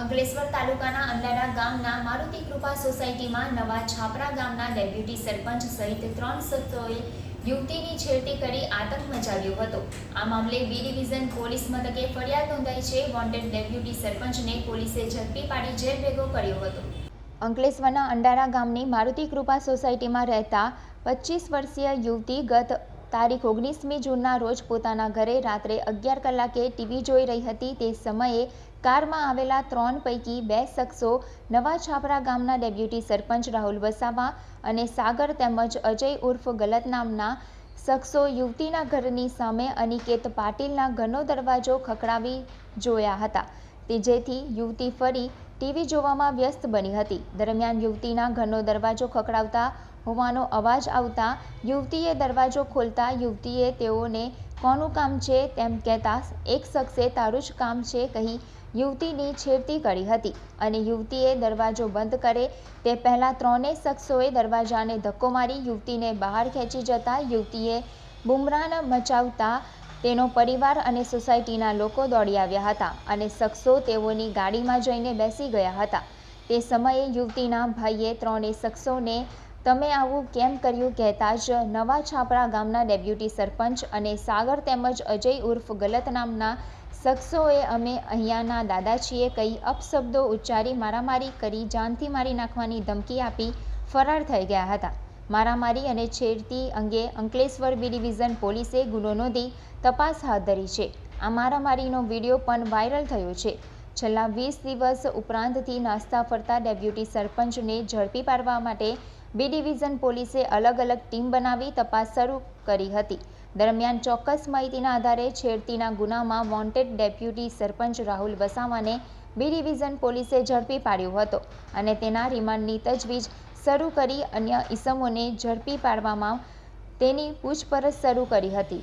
અંકલેશ્વર તાલુકાના અંડારા ગામના મારુતિ કૃપા સોસાયટીમાં નવા છાપરા ગામના ડેપ્યુટી સરપંચ સહિત ત્રણ સત્તોએ યુવતીની છેડતી કરી આતંક મચાવ્યો હતો. આ મામલે બી ડિવિઝન પોલીસ મથકે ફરિયાદ નોંધાઈ છે. વોન્ટેડ ડેપ્યુટી સરપંચને પોલીસે ઝડપી પાડી જેલ ભેગો કર્યો હતો. અંકલેશ્વરના અંડારા ગામની મારુતિ કૃપા સોસાયટીમાં રહેતા પચીસ વર્ષીય યુવતી ગત તારીખ ઓગણીસમી જૂનના રોજ પોતાના ઘરે રાત્રે અગિયાર કલાકે ટીવી જોઈ રહી હતી. તે સમયે કારમાં આવેલા ત્રણ પૈકી બે શખ્સો નવા છાપરા ગામના ડેપ્યુટી સરપંચ રાહુલ વસાવા અને સાગર તેમજ અજય ઉર્ફ ગલત નામના શખ્સો યુવતીના ઘરની સામે અનિકેત પાટીલના ઘરનો દરવાજો ખખડાવી જોયા હતા. તે જેથી યુવતી ફરી ટીવી જોવામાં વ્યસ્ત બની હતી. દરમિયાન યુવતીના ઘરનો દરવાજો ખખડાવતા હોવાનો અવાજ આવતા યુવતીએ દરવાજો ખોલતા યુવતીએ તેઓને કોનું કામ છે? તેમ કહેતા એક શખ્સે તારું જ કામ છે કહી યુવતીની છેડતી કરી હતી અને યુવતીએ દરવાજો બંધ કરે તે પહેલાં ત્રણેય શખ્સોએ દરવાજાને ધક્કો મારી યુવતીને બહાર ખેંચી જતા યુવતીએ બુમરાન મચાવતા તેનો પરિવાર અને સોસાયટીના લોકો દોડી આવ્યા હતા અને શખ્સો તેઓની ગાડીમાં જઈને બેસી ગયા હતા. તે સમયે યુવતીના ભાઈએ ત્રણેય શખ્સોને, તમે આવું કેમ કર્યું? કહેતા જ નવા છાપરા ગામના ડેપ્યુટી સરપંચ અને સાગર તેમજ અજય ઉર્ફ ગલત નામના શખ્સોએ અમે અહીંયાના દાદા છીએ કહી અપશબ્દો ઉચ્ચારી મારામારી કરી જાનથી મારી નાખવાની ધમકી આપી ફરાર થઈ ગયા હતા. મારામારી અને છેડતી અંગે અંકલેશ્વર બી ડિવિઝન પોલીસે ગુનો નોંધી તપાસ હાથ ધરી છે. આ મારામારીનો વીડિયો પણ વાયરલ થયો છે. છેલ્લા વીસ દિવસ ઉપરાંતથી નાસ્તા ફરતા ડેપ્યુટી સરપંચને ઝડપી પાડવા માટે બી ડિવિઝન પોલીસે અલગ અલગ ટીમ બનાવી તપાસ શરૂ કરી હતી. દરમિયાન ચોક્કસ માહિતીના આધારે છેડતીના ગુનામાં વોન્ટેડ ડેપ્યુટી સરપંચ રાહુલ વસાવાને બી ડિવિઝન પોલીસે ઝડપી પાડ્યો હતો અને તેના રિમાન્ડની તજવીજ શરૂ કરી અન્ય ઇસમોને ઝડપી પાડવામાં તેની પૂછપરછ શરૂ કરી હતી.